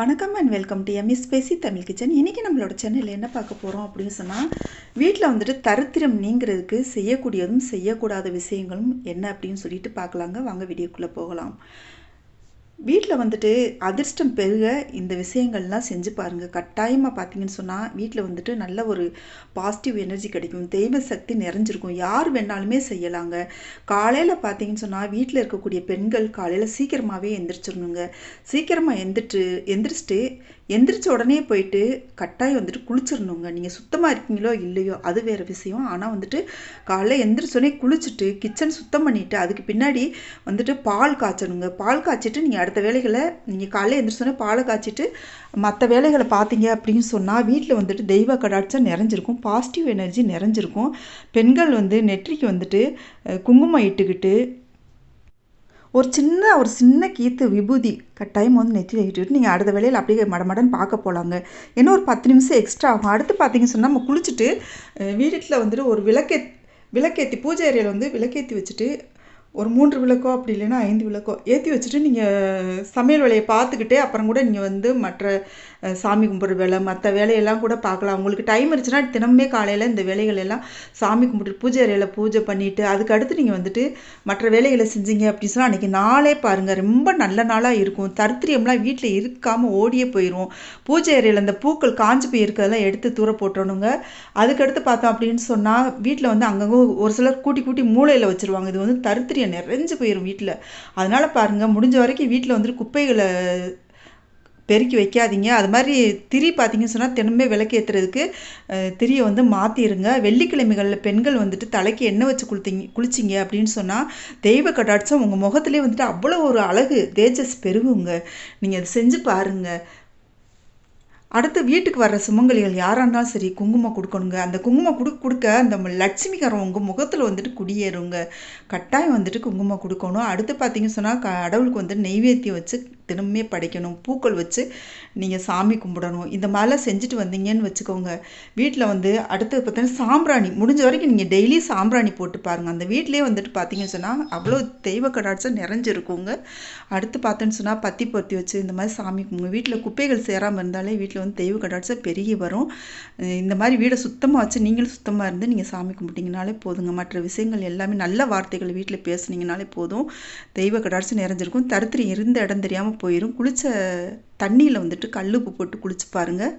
வணக்கம் and welcome to EMIS பேசி Tamil kitchen இன்றைக்கி நம்மளோட சேனலில் என்ன பார்க்க போகிறோம் அப்படின்னு சொன்னால் வீட்டில் வந்துட்டு தரித்திரம் நீங்கிறதுக்கு செய்யக்கூடியதும் செய்யக்கூடாத விஷயங்களும் என்ன அப்படின்னு சொல்லிட்டு பார்க்கலாங்க. வாங்க வீடியோக்குள்ளே போகலாம். வீட்டில் வந்துட்டு அதிர்ஷ்டம் பெருக இந்த விஷயங்கள்லாம் செஞ்சு பாருங்கள் கட்டாயமாக பார்த்தீங்கன்னு சொன்னால் வீட்டில் வந்துட்டு நல்ல ஒரு பாசிட்டிவ் எனர்ஜி கிடைக்கும். தெய்வ சக்தி நிறைஞ்சிருக்கும். யார் வேணாலுமே செய்யலாங்க. காலையில் பார்த்தீங்கன்னு சொன்னால் வீட்டில் இருக்கக்கூடிய பெண்கள் காலையில் சீக்கிரமாகவே எந்திரிச்சிடணுங்க. சீக்கிரமாக எந்திரிட்டு எந்திரிச்சிட்டு எந்திரிச்ச உடனே போயிட்டு கட்டாயம் வந்துட்டு குளிச்சிடணுங்க. நீங்கள் சுத்தமாக இருக்கீங்களோ இல்லையோ அது வேறு விஷயம். ஆனால் வந்துட்டு காலைல எந்திரிச்சோடனே குளிச்சுட்டு கிச்சன் சுத்தம் பண்ணிவிட்டு அதுக்கு பின்னாடி வந்துட்டு பால் காய்ச்சணுங்க. பால் காய்ச்சிட்டு நீங்கள் அடுத்த வேலைகளை நீங்கள் காலைல எந்திரிச்சோடனே பாலை காய்ச்சிட்டு மற்ற வேலைகளை பார்த்தீங்க அப்படின்னு சொன்னால் வீட்டில் வந்துட்டு தெய்வ கடாட்சம் நிறைஞ்சிருக்கும். Positive energy நிறைஞ்சிருக்கும். பெண்கள் வந்து நெற்றிக்கு வந்துட்டு குங்குமம் இட்டுக்கிட்டு ஒரு சின்ன ஒரு சின்ன கீத்து விபூதி கட்டாயம் வந்து நெத்தியில் இட்டுட்டு நீங்கள் அடுத்த வேலையில் அப்படியே மடமடன்னு பார்க்க போகலாங்க ஏன்னா ஒரு பத்து நிமிஷம் எக்ஸ்ட்ரா ஆகும். அடுத்து பார்த்தீங்கன்னு சொன்னால் நம்ம குளிச்சுட்டு வீட்டில் வந்துட்டு ஒரு விளக்கே விளக்கேற்றி பூஜை அறையில் வந்து விளக்கேற்றி வச்சுட்டு ஒரு மூன்று விளக்கோ அப்படி இல்லைன்னா ஐந்து விளக்கோ ஏற்றி வச்சுட்டு நீங்கள் சமையல் வேலையை பார்த்துக்கிட்டே அப்புறம் கூட நீங்கள் வந்து மற்ற சாமி கும்பிட்ற வேலை மற்ற வேலையெல்லாம் கூட பார்க்கலாம். உங்களுக்கு டைம் இருந்துச்சுன்னா தினமுமே காலையில் இந்த வேலைகள் எல்லாம் சாமி கும்பிட்டு பூஜை அறையில் பூஜை பண்ணிவிட்டு அதுக்கு அடுத்து நீங்கள் வந்துட்டு மற்ற வேலைகளை செஞ்சீங்க அப்படின்னு சொன்னால் அன்றைக்கி நாளே பாருங்கள் ரொம்ப நல்ல நாளாக இருக்கும். தருத்திரியம்லாம் வீட்டில் இருக்காமல் ஓடியே போயிடும் பூஜை அறையில் அந்த பூக்கள் காஞ்சு போய் இருக்கிறதெல்லாம் எடுத்து தூர போட்டணுங்க அதுக்கடுத்து பார்த்தோம் அப்படின்னு சொன்னால் வீட்டில் வந்து அங்கங்கே ஒரு சிலர் கூட்டி கூட்டி மூளையில் வச்சுருவாங்க. இது வந்து தரித்திரியம் நிறைஞ்சு போயிடும் வீட்டில் அதனால் பாருங்கள் முடிஞ்ச வரைக்கும் வீட்டில் வந்துட்டு குப்பைகளை பெருக்கி வைக்காதீங்க. அது மாதிரி திரி பார்த்தீங்கன்னு சொன்னால் தினமே விளக்கேற்றுறதுக்கு திரியை வந்து மாற்றிடுங்க வெள்ளிக்கிழமைகளில் பெண்கள் வந்துட்டு தலைக்கு எண்ணெய் வச்சு குளித்தீங்க குளிச்சிங்க அப்படின்னு சொன்னால் தெய்வ கடாட்சம் உங்கள் முகத்துலேயே வந்துட்டு அவ்வளோ ஒரு அழகு தேஜஸ் பெருகுங்க. நீங்கள் அதை செஞ்சு பாருங்கள் அடுத்து வீட்டுக்கு வர்ற சுமங்கலிகள் யாராக இருந்தாலும் சரி குங்குமம் கொடுக்கணுங்க. அந்த குங்குமம் கொடுக்க கொடுக்க அந்த ம- லட்சுமிக்காரன் உங்கள் முகத்தில் வந்துட்டு குடியேறுங்க. கட்டாயம் வந்துட்டு குங்குமம் கொடுக்கணும். அடுத்து பார்த்தீங்கன்னு சொன்னால் கடவுளுக்கு வந்துட்டு நெய்வேத்தியம் வச்சு தினமுமே படைக்கணும் பூக்கள் வச்சு நீங்கள் சாமி கும்பிடணும் இந்த மாதிரிலாம் செஞ்சுட்டு வந்தீங்கன்னு வச்சுக்கோங்க. வீட்டில் வந்து அடுத்து பார்த்தீங்கன்னா சாம்பிராணி முடிஞ்ச வரைக்கும் நீங்கள் டெய்லி சாம்பிராணி போட்டு பாருங்கள் அந்த வீட்டிலே வந்துட்டு பார்த்தீங்கன்னு சொன்னால் அவ்வளோ தெய்வ கடாட்சம் நிறைஞ்சிருக்குங்க. அடுத்து பார்த்தோன்னு சொன்னால் பத்தி பொருத்தி வச்சு இந்த மாதிரி சாமி கும்பிடுங்க வீட்டில் குப்பைகள் சேராமல் இருந்தாலே வீட்டில் வந்து தெய்வ கடாட்சம் பெருகி வரும். இந்த மாதிரி வீடை சுத்தமாக வச்சு நீங்களும் சுத்தமாக இருந்து நீங்கள் சாமி கும்பிட்டிங்கனாலே போதுங்க. மற்ற விஷயங்கள் எல்லாமே நல்ல வார்த்தைகள் வீட்டில் பேசுனீங்கனாலே போதும். தெய்வ கடாட்சம் நிறைஞ்சிருக்கும். தருத்திரி இருந்த இடம் தெரியாமல் போயிடும் குளிச்ச தண்ணியில் வந்துட்டு கல்லுப்பு போட்டு குளிச்சு பாருங்கள்